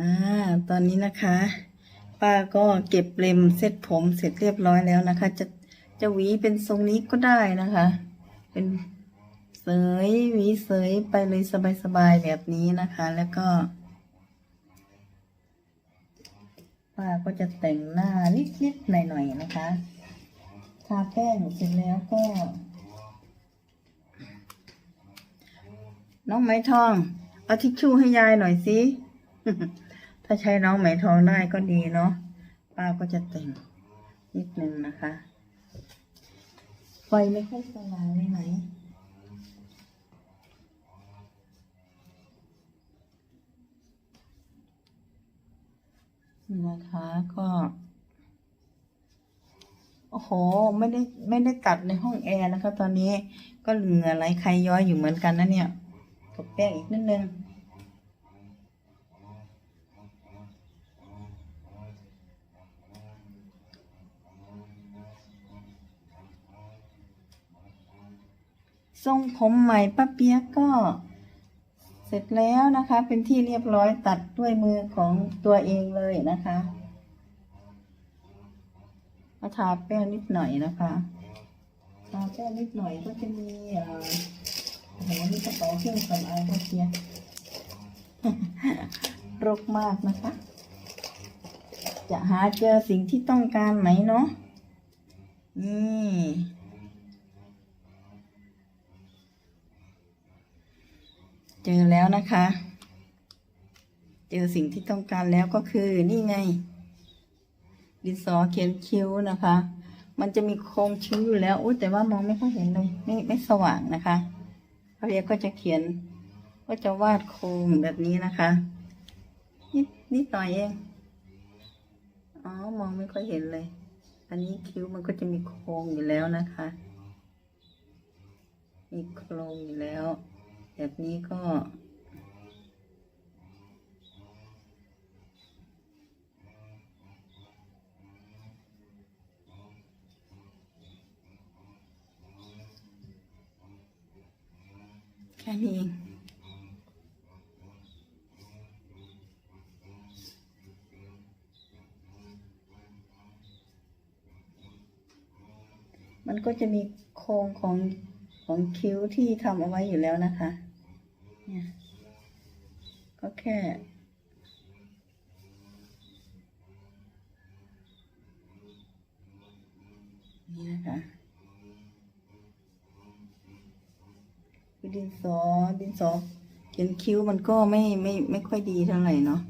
อ่าตอนนี้นะคะ ป้าก็เก็บเล็มเซ็ตผมเสร็จเรียบร้อยแล้วนะคะ จะจะหวีเป็นทรงนี้ก็ได้นะคะ เป็นเสยหวีเสยไปเลยสบายๆแบบนี้นะคะ แล้วก็ป้าก็จะแต่งหน้านิดๆหน่อยๆนะคะทาแป้งเสร็จแล้วก็ น้องไหมทอง เอาทิชชู่ให้ยายหน่อยสิ ถ้าใช้น้องไหมทองได้ก็ดีเนาะป้าก็จะแต่งนิดนึงนะคะไฟไม่ค่อยสว่างเลยไหนนี่นะคะก็โอ้โห ไม่ได้ไม่ได้ตัดในห้องแอร์นะคะตอนนี้ก็เหงื่อไหลใครย้อยอยู่เหมือนกันนะเนี่ยตบแป้งอีกนิดนึง ทรงผมใหม่ป้าเปียกก็เสร็จแล้วนะคะ เป็นที่เรียบร้อยตัดด้วยมือของตัวเองเลยนะคะมาทาแป้งนิดหน่อยนะคะทาแป้งนิดหน่อยก็จะมีเอ่อโอ้โหนี่กระเป๋าเครื่องสำอางป้าเปียกรกมากนะคะ จะหาเจอสิ่งที่ต้องการไหมเนาะนี่ จอแล้วนะคะ เจอสิ่งที่ต้องการแล้วก็คือนี่ไง ดินสอเขียนคิ้วนะคะ มันจะมีโครงคิ้วอยู่แล้วอุ้ยแต่ว่ามองไม่ค่อยเห็นเลยไม่ไม่สว่างนะคะเขาเรียก็จะเขียนก็จะวาดโครงแบบนี้นะคะ นิดนิดหน่อยเองอ๋อมองไม่ค่อยเห็นเลย อันนี้คิ้วมันก็จะมีโครงอยู่แล้วนะคะ มีโครงอยู่แล้ว แบบนี้ก็ แค่นี้มันก็จะมีโครงของของคิ้วที่ทำเอาไว้อยู่แล้วนะคะ เนี่ยก็แค่นี่นะคะคือดินสอดินสอเขียนคิ้วมันก็ไม่ไม่ไม่ค่อยดีเท่าไหร่เนาะ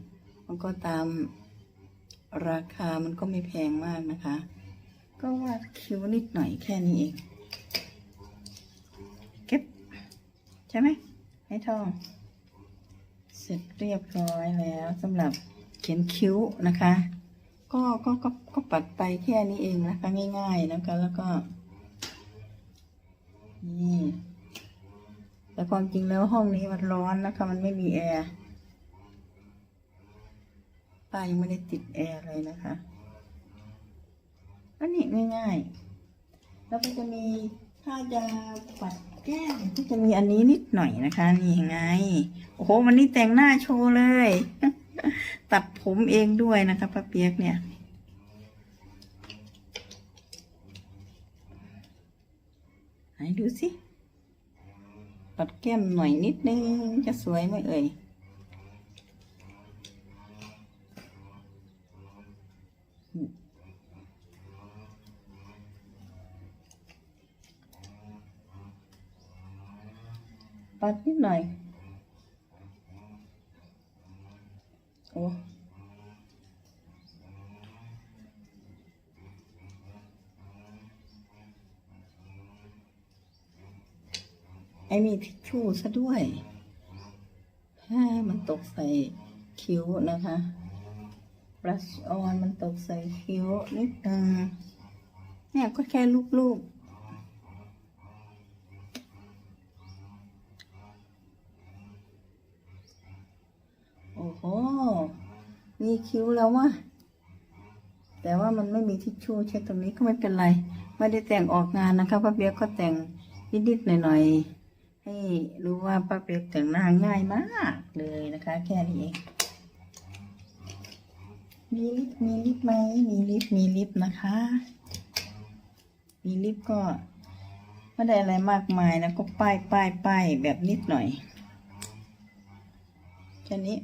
มันก็ตามราคามันก็ไม่แพงมากนะคะ ก็วาดคิ้วนิดหน่อยแค่นี้เอง เก็บ ใช่ไหม ให้ท่อง เสร็จเรียบร้อยแล้วสำหรับเขียนคิ้วนะคะ ก็ก็ก็ก็ปัดไปแค่นี้เองนะคะง่าย ๆนะคะแล้วก็นี่แต่ความจริงแล้วห้องนี้มันร้อนนะคะ มันไม่มีแอร์ป้ายังไม่ได้ติดแอร์เลยนะคะอันนี้ง่าย ๆ แล้วก็จะมีถ้าจะปัด แก้มก็จะมีอันนี้นิดหน่อยนะคะ นี่ไง โอ้โห วันนี้แต่งหน้าโชว์เลย ตัดผมเองด้วยนะคะป้าเปียกเนี่ย ไหนดูสิ ปัดแก้มหน่อยนิดนึง จะสวยไหมเอ่ย ปัดนิดหน่อย โอ้ไอ้มีทิชชู่ซะด้วยให้มันตกใส่คิ้วนะคะบลัชออนมันตกใส่คิ้วนิดนึงเนี่ยก็แค่ลูกๆ โอ้มีคิ้วแล้ววะแต่ว่ามันไม่มีทิชชู่เช็ดตรงนี้ก็ไม่เป็นไร ไม่ได้แต่งออกงานนะคะป้าเปียกก็แต่งนิดๆหน่อยๆให้รู้ว่าป้าเปียกแต่งหน้าง่ายมากเลยนะคะ แค่นี้เองมีลิฟต์มีลิฟต์ไหมมีลิฟต์มีลิฟต์นะคะ มีลิฟต์ก็ไม่ได้อะไรมากมายนะก็ป้ายป้ายป้ายแบบนิดหน่อยแค่นี้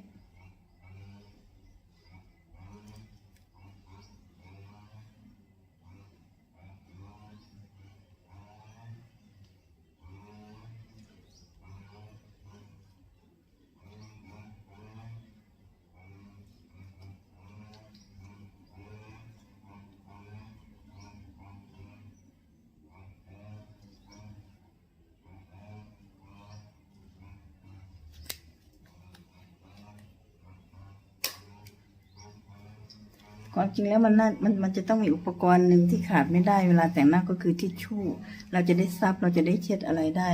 ความจริงแล้วมันน่ามันมันจะต้องมีอุปกรณ์หนึ่งที่ขาดไม่ได้เวลาแต่งหน้าก็คือทิชชู่ เราจะได้ซับเราจะได้เช็ดอะไรได้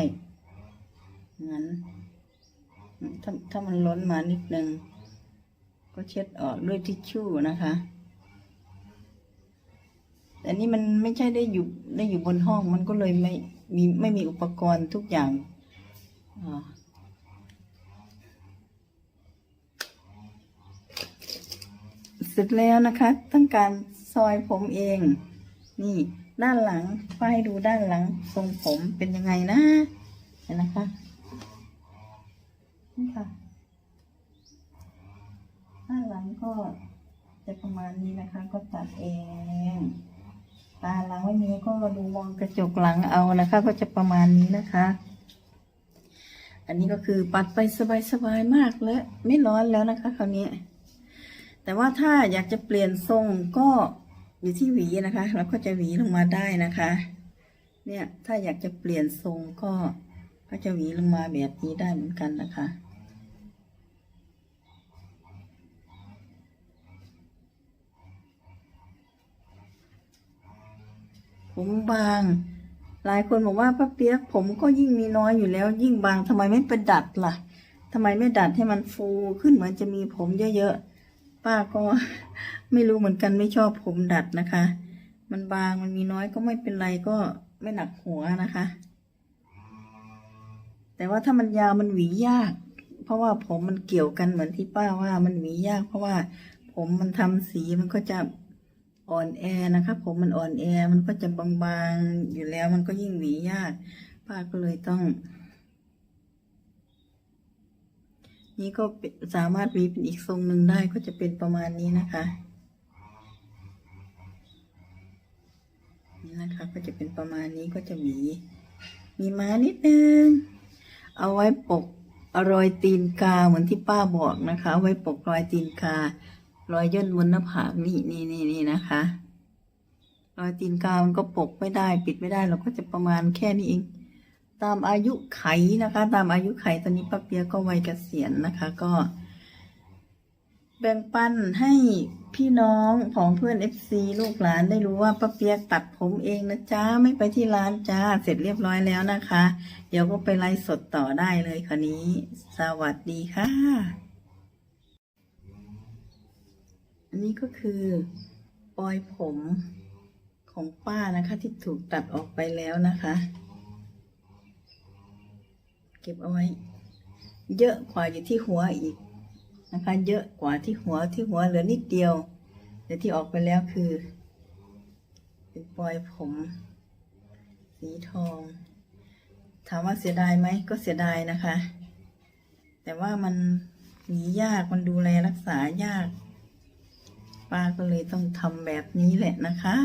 งั้นถ้าถ้ามันล้นมานิดนึงก็เช็ดออกด้วยทิชชู่นะคะแต่นี่มันไม่ใช่ได้อยู่ได้อยู่บนห้องมันก็เลยไม่มีไม่มีอุปกรณ์ทุกอย่างอ่า เสร็จแล้วนะคะต้องการซอยผมเอง นี่ด้านหลังป้ายดูด้านหลัง ทรงผมเป็นยังไงนะ เห็นนะคะนี่ค่ะด้านหลังก็จะประมาณนี้นะคะ ก็ตัดเอง ตาหลังไม่มีก็ดูมองกระจกหลังเอานะคะ ก็จะประมาณนี้นะคะ อันนี้ก็คือปัดไปสบายๆมากแล้ว ไม่ร้อนแล้วนะคะ คราวนี้ แต่ว่าถ้าอยากจะเปลี่ยนทรงก็อยู่ที่หวีนะคะเราก็จะหวีลงมาได้นะคะ เนี่ยถ้าอยากจะเปลี่ยนทรงก็ก็จะหวีลงมาแบบนี้ได้เหมือนกันนะคะผมบาง หลายคนบอกว่าป้าเปียกผมก็ยิ่งมีน้อยอยู่แล้ว ยิ่งบางทำไมไม่ไปดัดล่ะทำไมไม่ดัดให้มันฟูขึ้นเหมือนจะมีผมเยอะๆ ป้าก็ไม่รู้เหมือนกันไม่ชอบผมดัดนะคะ มันบางมันมีน้อยก็ไม่เป็นไรก็ไม่หนักหัวนะคะ แต่ว่าถ้ามันยาวมันหวียาก เพราะว่าผมมันเกี่ยวกันเหมือนที่ป้าว่ามันหวียาก เพราะว่าผมมันทำสีมันก็จะอ่อนแอนะคะ ผมมันอ่อนแอมันก็จะบางๆอยู่แล้วมันก็ยิ่งหวียาก ป้าก็เลยต้อง นี่ก็สามารถวีเป็นอีกทรงหนึ่งได้ก็จะเป็นประมาณนี้นะคะนี่นะคะก็จะเป็นประมาณนี้ก็จะหวีมีม้านิดนึง เอาไว้ปกรอยตีนกาเหมือนที่ป้าบอกนะคะเอาไว้ปกรอยตีนการอยย่นบนหน้าผากนี่นี่นี่นี่นะคะ รอยตีนกามันก็ปกไม่ได้ ปิดไม่ได้เราก็จะประมาณแค่นี้เอง ตามอายุไขนะคะ ตามอายุไขตอนนี้ป้าเปียก็วัยเกษียณนะคะ ก็ แบ่งปันให้พี่น้องของเพื่อนเอฟซีลูกหลานได้รู้ว่าป้าเปียกตัดผมเองนะจ๊ะไม่ไปที่ร้านจ้าเสร็จเรียบร้อยแล้วนะคะ เดี๋ยวก็ไปไลฟ์สดต่อได้เลยคราวนี้ สวัสดีค่ะ อันนี้ก็คือปลอยผมของป้านะคะที่ถูกตัดออกไปแล้วนะคะ เก็บเอาไว้ เยอะกว่าอยู่ที่หัวอีกนะคะ เยอะกว่าที่หัวที่หัวเหลือนิดเดียวแต่ที่ออกไปแล้วคือเป็นปลอยผม สีทอง ถามว่าเสียดายไหมก็เสียดายนะคะ แต่ว่ามันหนียากมันดูแลรักษายากป้าก็เลยต้องทำแบบนี้แหละนะคะ